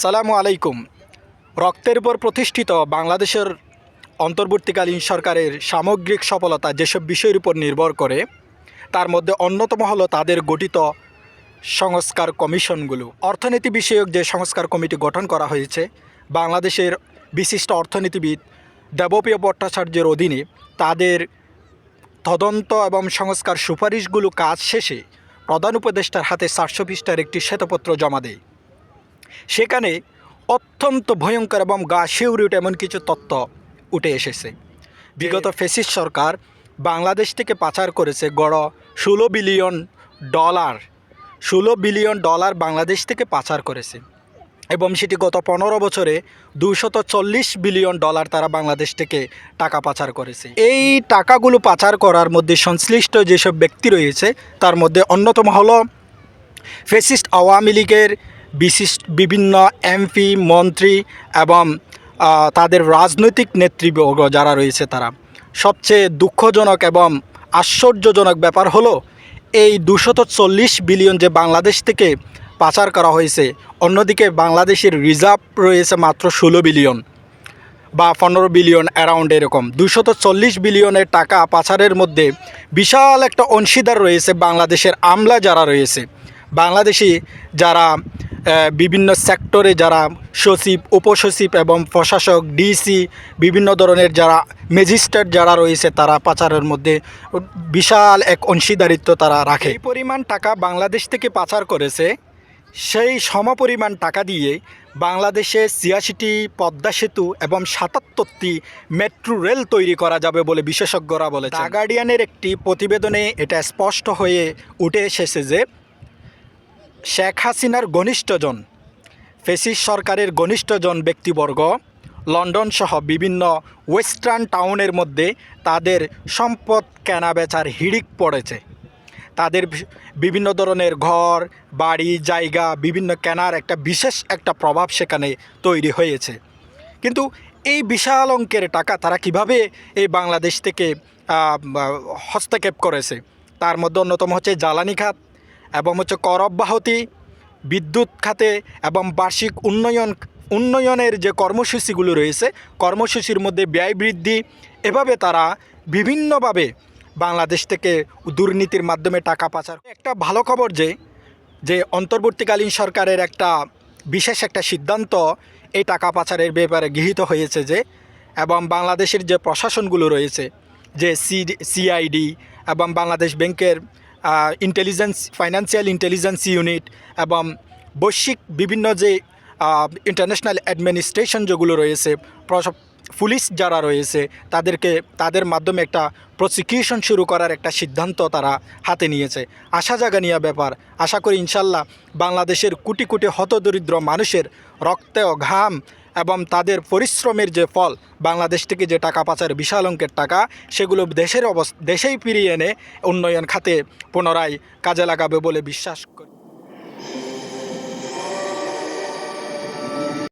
সালামু আলাইকুম। রক্তের উপর প্রতিষ্ঠিত বাংলাদেশের অন্তর্বর্তীকালীন সরকারের সামগ্রিক সফলতা যেসব বিষয়ের উপর নির্ভর করে, তার মধ্যে অন্যতম হলো তাদের গঠিত সংস্কার কমিশনগুলো। অর্থনীতি বিষয়ক যে সংস্কার কমিটি গঠন করা হয়েছে, বাংলাদেশের বিশিষ্ট অর্থনীতিবিদ দেবপ্রিয় ভট্টাচার্যের অধীনে তাদের তদন্ত এবং সংস্কার সুপারিশগুলো কাজ শেষে প্রধান উপদেষ্টার হাতে চারশো পৃষ্ঠার একটি শ্বেতপত্র জমা দেয়। সেখানে অত্যন্ত ভয়ঙ্কর এবং গা শিউরে ওঠে এমন কিছু তত্ত্ব উঠে এসেছে। বিগত ফেসিস সরকার বাংলাদেশ থেকে পাচার করেছে গড় ষোলো বিলিয়ন ডলার। ষোলো বিলিয়ন ডলার বাংলাদেশ থেকে পাচার করেছে এবং সেটি গত পনেরো বছরে দুশত চল্লিশ বিলিয়ন ডলার তারা বাংলাদেশ থেকে টাকা পাচার করেছে। এই টাকাগুলো পাচার করার মধ্যে সংশ্লিষ্ট যেসব ব্যক্তি রয়েছে, তার মধ্যে অন্যতম হলো ফেসিস্ট আওয়ামী লীগের বিশিষ্ট বিভিন্ন এমপি, মন্ত্রী এবং তাদের রাজনৈতিক নেতৃবর্গ যারা রয়েছে তারা। সবচেয়ে দুঃখজনক এবং আশ্চর্যজনক ব্যাপার হলো, এই দুশত চল্লিশ বিলিয়ন যে বাংলাদেশ থেকে পাচার করা হয়েছে, অন্যদিকে বাংলাদেশের রিজার্ভ রয়েছে মাত্র ষোলো বিলিয়ন বা পনেরো বিলিয়ন অ্যারাউন্ড এরকম। দুশত চল্লিশ বিলিয়নের টাকা পাচারের মধ্যে বিশাল একটা অংশীদার রয়েছে বাংলাদেশের আমলা যারা রয়েছে। বাংলাদেশি যারা বিভিন্ন সেক্টরে যারা সচিব উপসচিব এবং প্রশাসক ডিসি বিভিন্ন ধরনের যারা ম্যাজিস্ট্রেট যারা রয়েছে তারা পাচারের মধ্যে বিশাল এক অংশীদারিত্ব তারা রাখে। এই পরিমাণ টাকা বাংলাদেশ থেকে পাচার করেছে সেই সমপরিমাণ টাকা দিয়ে বাংলাদেশে ছিয়াশিটি পদ্মা সেতু এবং সাতাত্তরটি মেট্রো রেল তৈরি করা যাবে বলে বিশেষজ্ঞরা দ্য গার্ডিয়ানের একটি প্রতিবেদনে এটা স্পষ্ট হয়ে উঠে এসেছে যে শেখ হাসিনার ঘনিষ্ঠজন, ফেসিস সরকারের ঘনিষ্ঠজন ব্যক্তিবর্গ, লন্ডন সহ বিভিন্ন ওয়েস্টার্ন টাউনের মধ্যে তাদের সম্পদ কেনা বেচার হিড়িক পড়েছে। তাদের বিভিন্ন ধরনের ঘর, বাড়ি, জায়গা, বিভিন্ন কেনার একটা বিশেষ একটা প্রভাব সেখানে তৈরি হয়েছে। কিন্তু এই বিশাল অঙ্কের টাকা তারা কীভাবে এই বাংলাদেশ থেকে হস্তক্ষেপ করেছে? তার মধ্যে অন্যতম হচ্ছে জ্বালানি খাত এবং হচ্ছে কর অব্যাহতি, বিদ্যুৎ খাতে এবং বার্ষিক উন্নয়ন, উন্নয়নের যে কর্মসূচিগুলো রয়েছে, কর্মসূচির মধ্যে ব্যয় বৃদ্ধি, এভাবে তারা বিভিন্নভাবে বাংলাদেশ থেকে দুর্নীতির মাধ্যমে টাকা পাচার একটা ভালো খবর যে যে অন্তর্বর্তীকালীন সরকারের একটা বিশেষ একটা সিদ্ধান্ত এই টাকা পাচারের ব্যাপারে গৃহীত হয়েছে যে, এবং বাংলাদেশের যে প্রশাসনগুলো রয়েছে, যে সিআইডি এবং বাংলাদেশ ব্যাংকের ইন্টেলিজেন্স ফাইন্যান্সিয়াল ইন্টেলিজেন্স ইউনিট এবং বৈশ্বিক বিভিন্ন যে ইন্টারন্যাশনাল অ্যাডমিনিস্ট্রেশন যেগুলো রয়েছে পুলিশ যারা রয়েছে, তাদেরকে, তাদের মাধ্যমে একটা প্রসিকিউশন শুরু করার একটা সিদ্ধান্ত তারা হাতে নিয়েছে। আশা জাগা জাগানিয়া ব্যাপার। আশা করি ইনশাল্লাহ বাংলাদেশের কোটি কোটি হতদরিদ্র মানুষের রক্তে ঘাম এবং তাদের পরিশ্রমের যে ফল, বাংলাদেশ থেকে যে টাকা পাচার, বিশাল অঙ্কের টাকা, সেগুলো দেশের অবস্থা, দেশেই ফিরিয়ে এনে উন্নয়ন খাতে পুনরায় কাজে লাগাবে বলে বিশ্বাস করি।